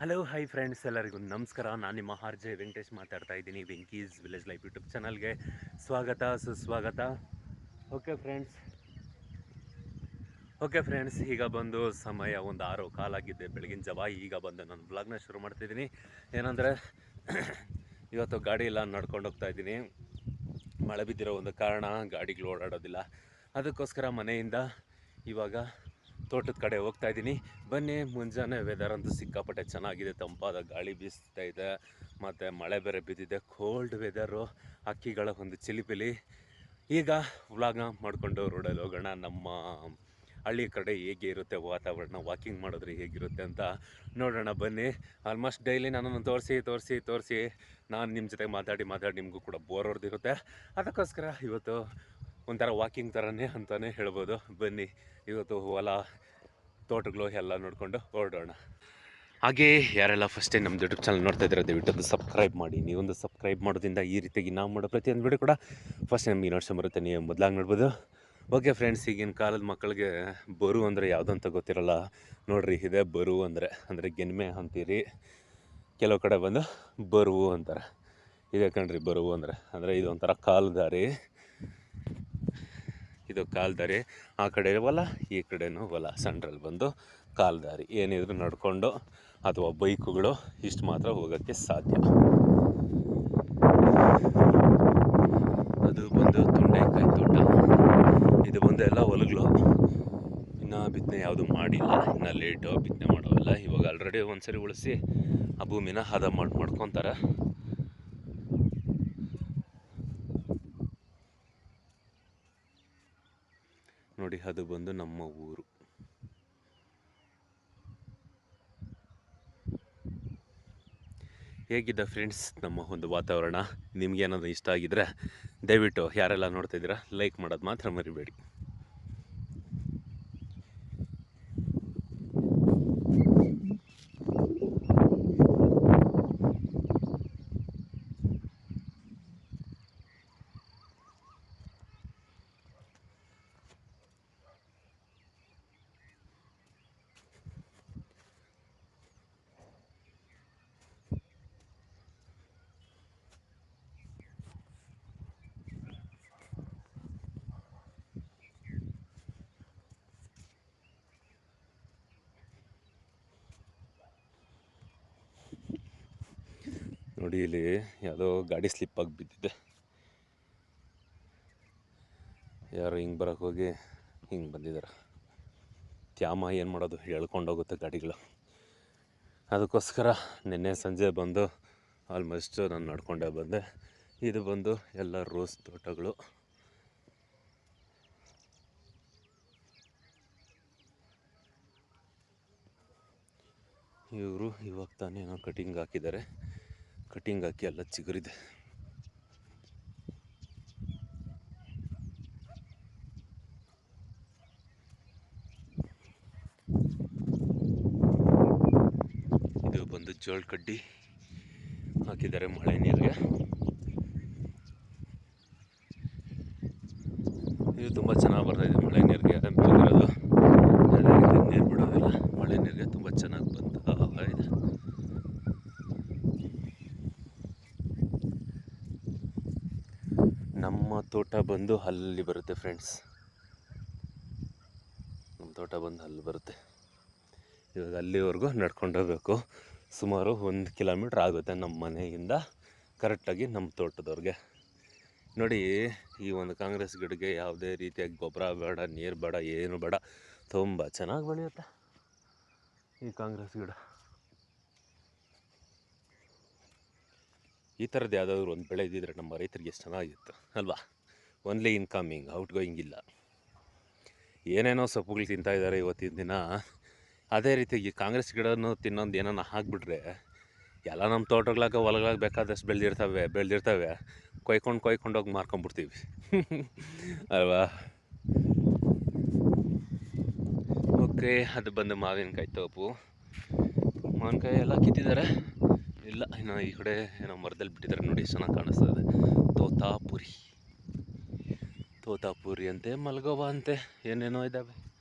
Hello hi friends ಎಲ್ಲರಿಗೂ ನಮಸ್ಕಾರ. ನಾನು ನಿಮ್ಮ ಆರ್ ಜೆ ವೆಂಕಟೇಶ್ ಮಾತಾಡ್ತಾ ಇದ್ದೀನಿ, ವೆಂಕೀಸ್ ವಿಲೇಜ್ ಲೈಫ್ ಯೂಟ್ಯೂಬ್ ಚಾನಲ್ಗೆ ಸ್ವಾಗತ, ಸುಸ್ವಾಗತ. ಓಕೆ ಫ್ರೆಂಡ್ಸ್ ಓಕೆ ಫ್ರೆಂಡ್ಸ್ ಈಗ ಬಂದು ಸಮಯ ಒಂದು ಆರು ಕಾಲಾಗಿದ್ದೆ ಬೆಳಗಿನ ಜಾವ. ಈಗ ಬಂದು ನಾನು ಬ್ಲಾಗ್ನ ಶುರು ಮಾಡ್ತಿದ್ದೀನಿ ಏನಂದರೆ, ಇವತ್ತು ಗಾಡಿ ಎಲ್ಲ ನಡ್ಕೊಂಡು ಹೋಗ್ತಾ ಇದ್ದೀನಿ. ಮಳೆ ಬಿದ್ದಿರೋ ಒಂದು ಕಾರಣ, ಗಾಡಿಗಳು ಓಡಾಡೋದಿಲ್ಲ. ಅದಕ್ಕೋಸ್ಕರ ಮನೆಯಿಂದ ಇವಾಗ ತೋಟದ ಕಡೆ ಹೋಗ್ತಾ ಇದ್ದೀನಿ. ಬನ್ನಿ, ಮುಂಜಾನೆ ವೆದರ್ ಅಂತೂ ಸಿಕ್ಕಾಪಟ್ಟೆ ಚೆನ್ನಾಗಿದೆ. ತಂಪಾದ ಗಾಳಿ ಬೀಸ್ತಾ ಇದೆ. ಮತ್ತು ಮಳೆ ಬೇರೆ ಬಿದ್ದಿದೆ. ಕೋಲ್ಡ್ ವೆದರು ಹಕ್ಕಿಗಳ ಒಂದು ಚಿಲಿಪಿಲಿ. ಈಗ ವ್ಲಾಗ್ನ ಮಾಡಿಕೊಂಡು ರೋಡಲ್ಲಿ ಹೋಗೋಣ. ನಮ್ಮ ಹಳ್ಳಿ ಕಡೆ ಹೇಗೆ ಇರುತ್ತೆ ವಾತಾವರಣ ವಾಕಿಂಗ್ ಮಾಡಿದ್ರೆ ಹೇಗಿರುತ್ತೆ ಅಂತ ನೋಡೋಣ ಬನ್ನಿ. ಆಲ್ಮೋಸ್ಟ್ ಡೈಲಿ ನನ್ನನ್ನು ತೋರಿಸಿ ತೋರಿಸಿ ತೋರಿಸಿ. ನಾನು ನಿಮ್ಮ ಜೊತೆ ಮಾತಾಡಿ ಮಾತಾಡಿ ನಿಮಗೂ ಕೂಡ ಬೋರ್ ಹೊಡೆದಿರುತ್ತೆ ಅದಕ್ಕೋಸ್ಕರ ಇವತ್ತು ಒಂಥರ ವಾಕಿಂಗ್ ಥರನೇ ಅಂತಲೇ ಹೇಳ್ಬೋದು. ಬನ್ನಿ, ಇವತ್ತು ಹೊಲ, ತೋಟಗಳು ಎಲ್ಲ ನೋಡಿಕೊಂಡು ಹೊರಡೋಣ. ಹಾಗೆ, ಯಾರೆಲ್ಲ ಫಸ್ಟ್ ನಮ್ಮ ಯೂಟ್ಯೂಬ್ ಚಾನಲ್ ನೋಡ್ತಾ ಇದ್ದಾರೆ, ದಯವಿಟ್ಟು ಅದು ಸಬ್ಸ್ಕ್ರೈಬ್ ಮಾಡಿ ನೀವೊಂದು ಸಬ್ಸ್ಕ್ರೈಬ್ ಮಾಡೋದ್ರಿಂದ ಈ ರೀತಿಯಾಗಿ ನಾವು ಮಾಡೋ ಪ್ರತಿಯೊಂದು ವಿಡಿಯೋ ಕೂಡ ಫಸ್ಟ್ ನಮಗೆ ಬರುತ್ತೆ. ನೀವು ಮೊದಲಾಗಿ ನೋಡ್ಬೋದು. ಓಕೆ ಫ್ರೆಂಡ್ಸ್ ಈಗಿನ ಕಾಲದ ಮಕ್ಕಳಿಗೆ ಬರು ಅಂದರೆ ಅಂತ ಗೊತ್ತಿರಲ್ಲ. ನೋಡ್ರಿ, ಇದೆ ಬರು ಅಂದರೆ ಅಂದರೆ ಗೆನ್ಮೆ ಅಂತೀರಿ. ಕೆಲವು ಕಡೆ ಬಂದು ಬರುವು ಅಂತಾರೆ. ಇದೆ ಕಣ್ರಿ, ಬರುವು ಅಂದರೆ ಅಂದರೆ ಇದೊಂಥರ ಒಂಥರ ಕಾಲು ದಾರಿ ಇದು ಕಾಲ್ದಾರಿ. ಆ ಕಡೆ ಹೊಲ ಈ ಕಡೆನೂ ಹೊಲ ಸೆಂಟ್ರಲ್ಲಿ ಬಂದು ಕಾಲ್ದಾರಿ. ಏನಿದ್ರು ನಡ್ಕೊಂಡು ಅಥವಾ ಬೈಕುಗಳು, ಇಷ್ಟು ಮಾತ್ರ ಹೋಗೋಕ್ಕೆ ಸಾಧ್ಯ. ಅದು ಬಂದು ತೊಂಡೆಕಾಯಿ ತೋಟ. ಇದು ಬಂದು ಎಲ್ಲ ಹೊಲಗಳು. ಇನ್ನು ಬಿತ್ತನೆ ಯಾವುದು ಮಾಡಿಲ್ಲ. ಇನ್ನು ಲೇಟು ಬಿತ್ತನೆ ಮಾಡೋವೆಲ್ಲ ಇವಾಗ ಆಲ್ರೆಡಿ ಒಂದ್ಸರಿ ಉಳಿಸಿ ಆ ಭೂಮಿನ ಹದ ಮಾಡಿ, ಮಾಡ್ಕೊತಾರೆ. ನೋಡಿ ಅದು ಬಂದು ನಮ್ಮ ಊರು. ಹೇಗಿದ್ದ ಫ್ರೆಂಡ್ಸ್ ನಮ್ಮ ಒಂದು ವಾತಾವರಣ? ನಿಮ್ಗೆ ಏನಾದರೂ ಇಷ್ಟ ಆಗಿದ್ರೆ ದಯವಿಟ್ಟು ಯಾರೆಲ್ಲ ನೋಡ್ತಾ ಇದ್ದೀರಾ ಲೈಕ್ ಮಾಡೋದು ಮಾತ್ರ ಮರಿಬೇಡಿ. ನೋಡಿ ಇಲ್ಲಿ ಯಾವುದೋ ಗಾಡಿ ಸ್ಲಿಪ್ ಆಗಿ ಬಿದ್ದಿದೆ. ಯಾರು ಹಿಂಗೆ ಬರೋಕ್ಕೆ ಹೋಗಿ ಹಿಂಗೆ ಬಂದಿದ್ದಾರೆ ತ್ಯಾಮ ಏನು ಮಾಡೋದು ಎಳ್ಕೊಂಡೋಗುತ್ತೆ ಗಾಡಿಗಳು. ಅದಕ್ಕೋಸ್ಕರ ನಿನ್ನೆ ಸಂಜೆ ಬಂದು ಆಲ್ಮೋಸ್ಟ್ ನಾನು ನಡ್ಕೊಂಡೇ ಬಂದೆ. ಇದು ಬಂದು ಎಲ್ಲ ರೋಸ್ ತೋಟಗಳು. ಇವರು ಇವಾಗ ತಾನೇನೋ ಕಟಿಂಗ್ ಹಾಕಿದ್ದಾರೆ. ಕಟಿಂಗ್ ಹಾಕಿ ಎಲ್ಲ ಚಿಗುರಿದೆ. ಇದು ಬಂದು ಜೋಳ ಕಡ್ಡಿ ಹಾಕಿದ್ದಾರೆ ಮಳೆ ನೀರಿಗೆ. ಇದು ತುಂಬ ಚೆನ್ನಾಗಿ ಬರ್ತಾ ಇದೆ ಮಳೆ ನೀರಿಗೆ ಬೆಳೆದಿರೋದು ಅದೇ ರೀತಿ ನೀರು ಬಿಡೋದಿಲ್ಲ ಮಳೆ ನೀರಿಗೆ ತುಂಬ ಚೆನ್ನಾಗಿ ಬಂದ ಇದೆ ನಮ್ಮ ತೋಟ ಬಂದು ಅಲ್ಲಿ ಬರುತ್ತೆ ಫ್ರೆಂಡ್ಸ್ ನಮ್ಮ ತೋಟ ಬಂದು ಅಲ್ಲಿ ಬರುತ್ತೆ. ಇವಾಗ ಅಲ್ಲಿವರೆಗೂ ನಡ್ಕೊಂಡು ಹೋಗ್ಬೇಕು. ಸುಮಾರು ಒಂದು ಕಿಲೋಮೀಟ್ರ್ ಆಗುತ್ತೆ ನಮ್ಮ ಮನೆಯಿಂದ ಕರೆಕ್ಟಾಗಿ ನಮ್ಮ ತೋಟದವ್ರಿಗೆ. ನೋಡಿ, ಈ ಒಂದು ಕಾಂಗ್ರೆಸ್ ಗಿಡಕ್ಕೆ ಯಾವುದೇ ರೀತಿಯಾಗಿ ಗೊಬ್ಬರ ಬೇಡ, ನೀರು ಬೇಡ, ಏನು ಬೇಡ, ತುಂಬ ಚೆನ್ನಾಗಿ ಬೆಳೆಯುತ್ತೆ ಈ ಕಾಂಗ್ರೆಸ್ ಗಿಡ. ಈ ಥರದ್ದು ಯಾವುದಾದ್ರು ಒಂದು ಬೆಳೆ ಇದ್ದಿದ್ರೆ ನಮ್ಮ ರೈತರಿಗೆ ಎಷ್ಟು ಚೆನ್ನಾಗಿತ್ತು, ಅಲ್ವಾ? ಓನ್ಲಿ ಇನ್ಕಮಿಂಗ್ ಔಟ್ ಗೋಯಿಂಗ್ ಇಲ್ಲ. ಏನೇನೋ ಸೊಪ್ಪುಗಳು ತಿಂತಾ ಇದ್ದಾರೆ ಇವತ್ತಿನ ದಿನ. ಅದೇ ರೀತಿ ಈ ಕಾಂಗ್ರೆಸ್ ಗಿಡನೂ ತಿನ್ನೊಂದು ಏನನ್ನ ಹಾಕ್ಬಿಟ್ರೆ, ಎಲ್ಲ ನಮ್ಮ ತೋಟಗಳಾಗ ಹೊಲಗಳಾಗ ಬೇಕಾದಷ್ಟು ಬೆಳೆದಿರ್ತವೆ ಬೆಳೆದಿರ್ತವೆ. ಕೊಯ್ಕೊಂಡು ಕೊಯ್ಕೊಂಡು ಹೋಗಿ ಮಾರ್ಕೊಂಬಿಡ್ತೀವಿ. ಅಲ್ವಾ? ಓಕೆ ಅದು ಬಂದು ಮಾವಿನಕಾಯಿ ತೋಪು. ಮಾವಿನಕಾಯಿ ಎಲ್ಲ ಕಿತ್ತಿದ್ದಾರೆ. ಇಲ್ಲ, ಇನ್ನು ಈ ಕಡೆ ಏನೋ ಮರದಲ್ಲಿ ಬಿಟ್ಟಿದ್ದಾರೆ ನೋಡಿ, ಚೆನ್ನಾಗಿ ಇದೆ. ತೋತಾಪುರಿ. ತೋತಾಪುರಿ ಅಂತೆ, ಮಲ್ಗೋವಾ ಅಂತೆ, ಏನೇನೋ ಇದ್ದಾವೆ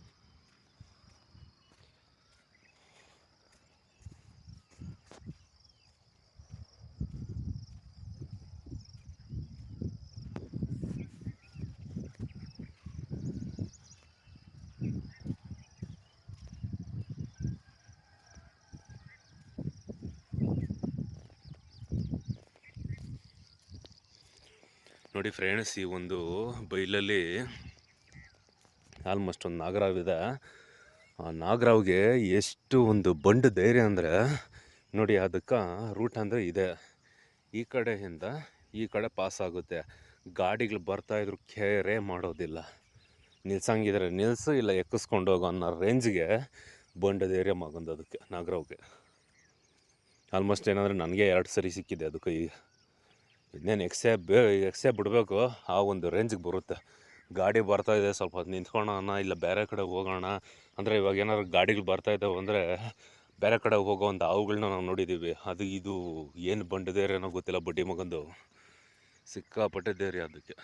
ನೋಡಿ ಫ್ರೆಂಡ್ಸ್ ಈ ಒಂದು ಬೈಲಲ್ಲಿ ಆಲ್ಮೋಸ್ಟ್ ಒಂದು ನಾಗರಾವ್ ಇದೆ. ಆ ನಾಗರಾವ್ಗೆ ಎಷ್ಟು ಒಂದು ಬಂಡು ಧೈರ್ಯ ಅಂದರೆ, ನೋಡಿ ಅದಕ್ಕೆ ರೂಟ್ ಅಂದರೆ ಇದೆ. ಈ ಕಡೆಯಿಂದ ಈ ಕಡೆ ಪಾಸ್ ಆಗುತ್ತೆ. ಗಾಡಿಗಳು ಬರ್ತಾಯಿದ್ರು ಕೆರೆ ಮಾಡೋದಿಲ್ಲ. ನಿಲ್ಸಂಗಿದ್ರೆ ನಿಲ್ಸು, ಇಲ್ಲ ಎಕ್ಕಿಸ್ಕೊಂಡು ಹೋಗೋ ಅನ್ನೋ ರೇಂಜ್ಗೆ ಬಂಡು ಧೈರ್ಯ ಮಗೊಂದು ಅದಕ್ಕೆ ನಾಗರಾವ್ಗೆ. ಆಲ್ಮೋಸ್ಟ್ ಏನಂದರೆ ನನಗೆ ಎರಡು ಸರಿ ಸಿಕ್ಕಿದೆ ಅದಕ್ಕೆ ಈಗ ಇನ್ನೇನು ಎಕ್ಸೆ ಬೇ, ಎಕ್ಸೆ ಬಿಡಬೇಕು, ಆ ಒಂದು ರೇಂಜಿಗೆ ಬರುತ್ತೆ. ಗಾಡಿ ಬರ್ತಾ ಇದೆ, ಸ್ವಲ್ಪ ಹೊತ್ತು ನಿಂತ್ಕೊಳ್ಳೋಣ, ಇಲ್ಲ ಬೇರೆ ಕಡೆ ಹೋಗೋಣ. ಅಂದರೆ ಇವಾಗ ಏನಾದ್ರು ಗಾಡಿಗಳು ಬರ್ತಾ ಇದ್ದಾವೆ ಅಂದರೆ ಬೇರೆ ಕಡೆ ಹೋಗೋ ಒಂದು ಹಾವುಗಳನ್ನ ನಾವು ನೋಡಿದ್ದೀವಿ ಅದು, ಇದು ಏನು ಬಂಡದೇರಿ ಏನೋ ಗೊತ್ತಿಲ್ಲ ಬಡ್ಡಿ ಮಗಂದು. ಸಿಕ್ಕಾಪಟ್ಟೆ ಅದಕ್ಕೆ.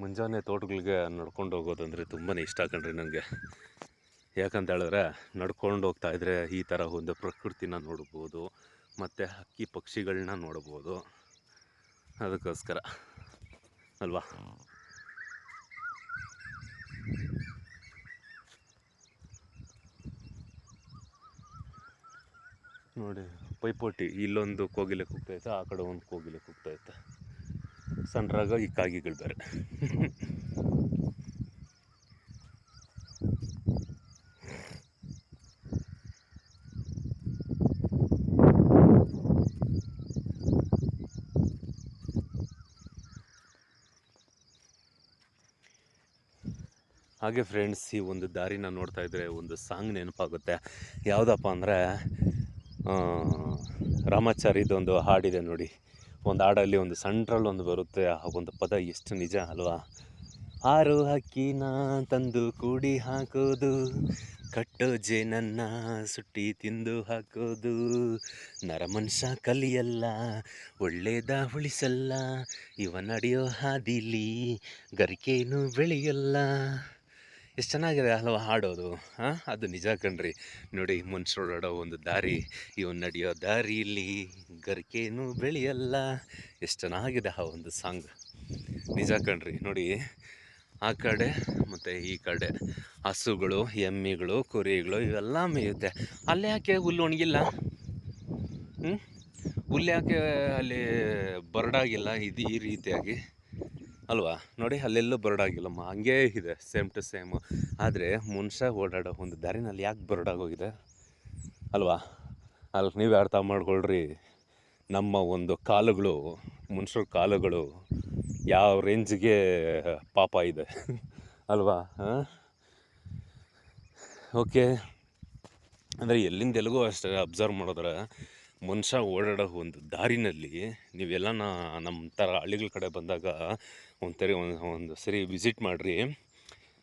ಮುಂಜಾನೆ ತೋಟಗಳಿಗೆ ನಡ್ಕೊಂಡು ಹೋಗೋದಂದರೆ ತುಂಬಾ ಇಷ್ಟ ಕಣ್ರಿ ನನಗೆ ಯಾಕಂತ ಹೇಳಿದ್ರೆ ನಡ್ಕೊಂಡು ಹೋಗ್ತಾ ಇದ್ರೆ ಈ ಥರ ಒಂದು ಪ್ರಕೃತಿನ ನೋಡ್ಬೋದು, ಮತ್ತು ಹಕ್ಕಿ ಪಕ್ಷಿಗಳನ್ನ ನೋಡ್ಬೋದು. ಅದಕ್ಕೋಸ್ಕರ. ಅಲ್ವಾ? ನೋಡಿ, ಪೈಪೋಟಿ ಇಲ್ಲೊಂದು ಕೋಗಿಲೆ ಕೂಗ್ತೈತೆ ಆ ಕಡೆ ಒಂದು ಕೋಗಿಲೆ ಕೂಗ್ತೈತೆ ಸಣ್ಣ ಈ ಕಾಗಿಗಳು ಬೇರೆ ಹಾಗೆ ಫ್ರೆಂಡ್ಸ್ ಈ ಒಂದು ದಾರಿನ ನೋಡ್ತಾ ಇದ್ರೆ ಒಂದು ಸಾಂಗ್ ನೆನಪಾಗುತ್ತೆ. ಯಾವುದಪ್ಪ ಅಂದರೆ ರಾಮಾಚಾರಿದೊಂದು ಹಾಡಿದೆ ನೋಡಿ. ಒಂದು ಹಾಡಲ್ಲಿ ಒಂದು ಸೆಂಟ್ರಲ್ ಒಂದು ಬರುತ್ತೆ, ಆ ಒಂದು ಪದ ಎಷ್ಟು ನಿಜ ಅಲ್ವಾ? ಆರು ಹಕ್ಕಿನ ತಂದು ಕೂಡಿ ಹಾಕೋದು, ಕಟ್ಟೋ ಜೇನನ್ನ ಸುಟ್ಟಿ ತಿಂದು ಹಾಕೋದು. ನರಮನುಷ್ಯ ಕಲಿಯಲ್ಲ, ಒಳ್ಳೇದ ಉಳಿಸಲ್ಲ, ಇವ ನಡೆಯೋ ಹಾದಿಲಿ ಗರಿಕೇನು ಬೆಳೆಯಲ್ಲ. ಎಷ್ಟು ಚೆನ್ನಾಗಿದೆ ಅಲ್ವ ಹಾಡೋದು? ಹಾಂ, ಅದು ನಿಜ ಕಣ್ರಿ. ನೋಡಿ ಮನುಷ್ಯರು ಓಡಾಡೋ ಒಂದು ದಾರಿ, ಇವನು ನಡೆಯೋ ದಾರಿಯಲ್ಲಿ ಗರಿಕೇನು ಬೆಳೆಯಲ್ಲ. ಎಷ್ಟು ಚೆನ್ನಾಗಿದೆ ಆ ಒಂದು ಸಾಂಗ್. ನಿಜ ಕಣ್ರಿ. ನೋಡಿ, ಆ ಕಡೆ ಮತ್ತು ಈ ಕಡೆ ಹಸುಗಳು, ಎಮ್ಮಿಗಳು, ಕುರಿಗಳು ಇವೆಲ್ಲ ಮೇಯುತ್ತೆ. ಅಲ್ಲಿ ಯಾಕೆ ಹುಲ್ಲು ಒಣಗಿಲ್ಲ? ಹ್ಞೂ ಹುಲ್ಲು ಯಾಕೆ ಅಲ್ಲಿ ಬರಡಾಗಿಲ್ಲ ಇದು ಈ ರೀತಿಯಾಗಿ? ಅಲ್ವಾ? ನೋಡಿ, ಅಲ್ಲೆಲ್ಲೂ ಬರಡಾಗಿಲ್ಲಮ್ಮ. ಹಂಗೇ ಇದೆ ಸೇಮ್ ಟು ಸೇಮು ಆದರೆ, ಮನುಷ್ಯ ಓಡಾಡೋ ಒಂದು ದಾರಿನಲ್ಲಿ ಯಾಕೆ ಬರಡಾಗೋಗಿದೆ? ಅಲ್ವಾ? ಅಲ್ಲಿ ನೀವೇ ಅರ್ಥ ಮಾಡ್ಕೊಳ್ರಿ? ನಮ್ಮ ಒಂದು ಕಾಲುಗಳು, ಮನುಷ್ಯರ ಕಾಲುಗಳು ಯಾವ ರೇಂಜ್ಗೆ ಪಾಪ ಇದೆ. ಅಲ್ವಾ? ಓಕೆ. ಅಂದರೆ ಎಲ್ಲಿಂದ ಎಲ್ಲಿಗೂ ಅಷ್ಟೇ ಅಬ್ಸರ್ವ್ ಮಾಡಿದ್ರೆ, ಮನುಷ್ಯ ಓಡಾಡೋ ಒಂದು ದಾರಿನಲ್ಲಿ ನೀವೆಲ್ಲ ನಮ್ಮ ಥರ ಹಳ್ಳಿಗಳ ಕಡೆ ಬಂದಾಗ ಒಂದ್ಸರಿ ಒಂದು ಒಂದು ಸರಿ ವಿಸಿಟ್ ಮಾಡಿರಿ.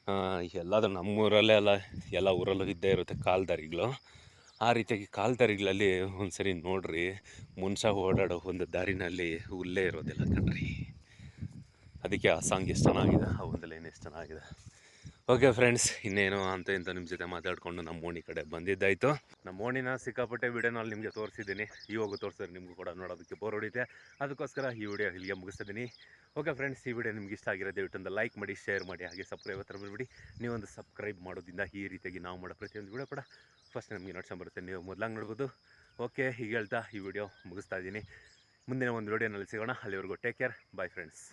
ನಮ್ಮ ನಮ್ಮೂರಲ್ಲೇ ಅಲ್ಲ, ಎಲ್ಲ ಊರಲ್ಲೂ ಇದ್ದೇ ಇರುತ್ತೆ ಕಾಲ್ದಾರಿಗಳು. ಆ ರೀತಿಯಾಗಿ ಕಾಲ್ದಾರಿಗಳಲ್ಲಿ ಒಂದು ಸರಿ ನೋಡಿರಿ. ಮನುಷ್ಯ ಓಡಾಡೋ ಒಂದು ದಾರಿನಲ್ಲಿ ಹುಲ್ಲೇ ಇರೋದಿಲ್ಲ ಕಣ್ರಿ. ಅದಕ್ಕೆ ಆ ಸಾಂಗ್ ಎಷ್ಟು ಚೆನ್ನಾಗಿದೆ, ಆ ಒಂದು ಲೈನ್ ಎಷ್ಟು ಚೆನ್ನಾಗಿದೆ. ಓಕೆ ಫ್ರೆಂಡ್ಸ್ ಇನ್ನೇನು ಅಂತ ಇಂತ ನಿಮ್ಮ ಜೊತೆ ಮಾತಾಡಿಕೊಂಡು ನಮ್ಮ ಓಣಿ ಕಡೆ ಬಂದಿದ್ದಾಯಿತು. ನಮ್ಮ ಓಣಿನ ಸಿಕ್ಕಾಪಟ್ಟೆ ವಿಡಿಯೋನಲ್ಲಿ ನಿಮಗೆ ತೋರಿಸಿದ್ದೀನಿ. ಇವಾಗ ತೋರಿಸಿದ್ರೆ ನಿಮಗೂ ಕೂಡ ನೋಡೋದಕ್ಕೆ ಬೋರ್ ಹೊಡಿತೆ. ಅದಕ್ಕೋಸ್ಕರ ಈ ವಿಡಿಯೋ ಇಲ್ಲಿಗೆ ಮುಗಿಸ್ತಿದ್ದೀನಿ. ಓಕೆ ಫ್ರೆಂಡ್ಸ್ ಈ ವಿಡಿಯೋ ನಿಮ್ಗೆ ಇಷ್ಟ ಆಗಿರೋ ದಯವಿಟ್ಟು ಲೈಕ್ ಮಾಡಿ ಶೇರ್ ಮಾಡಿ, ಹಾಗೆ ಸಬ್ಸ್ಕ್ರೈಬ್ ಹತ್ರ ಬಂದುಬಿಡಿ. ನೀವೊಂದು ಸಬ್ಸ್ಕ್ರೈಬ್ ಮಾಡೋದ್ರಿಂದ ಈ ರೀತಿಯಾಗಿ ನಾವು ಮಾಡೋ ಪ್ರತಿಯೊಂದು ವಿಡಿಯೋ ಕೂಡ ಫಸ್ಟ್ ನಮಗೆ ಬರುತ್ತೆ. ನೀವು ಮೊದಲಾಗಿ ನೋಡ್ಬೋದು. ಓಕೆ ಹೀಗೆ ಹೇಳ್ತಾ ಈ ವಿಡಿಯೋ ಮುಗಿಸ್ತಾ ಇದ್ದೀನಿ. ಮುಂದಿನ ಒಂದು ವಿಡಿಯೋನಲ್ಲಿ ಸಿಗೋಣ. ಅಲ್ಲಿವರೆಗೂ ಟೇಕ್ ಕೇರ್ ಬಾಯ್ ಫ್ರೆಂಡ್ಸ್